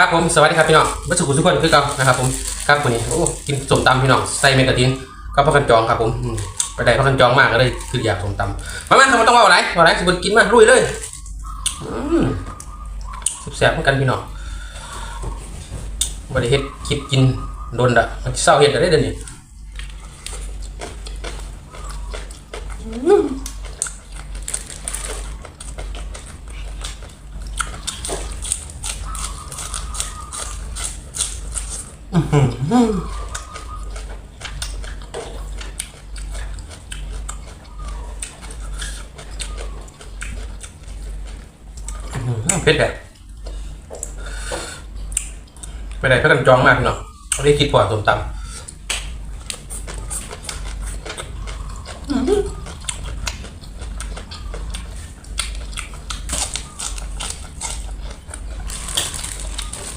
ครับผมสวัสดีครับพี่น้องวัชกุลทุกคนคือเก่านะครับผมครับวันนี้โอ้กินสมตำพี่น้องใส่เมกะทินก็พักกันจองครับผมไปได้พักกันจองมากก็เลยคืออยากสมตำมามาครับมันต้องว่าอะไรว่าอะไรสิบนกินมาลุยเลยอืมแซ่บเหมือนกันพี่น้องบริเฮ็ดคลิปกินโดนดะมันเศร้าเฮ็ดได้เดี๋ยวนี้ เผ็ดแบบไปไหนพักกันจองมากเนาะไม่ได้คิดพอสมตำ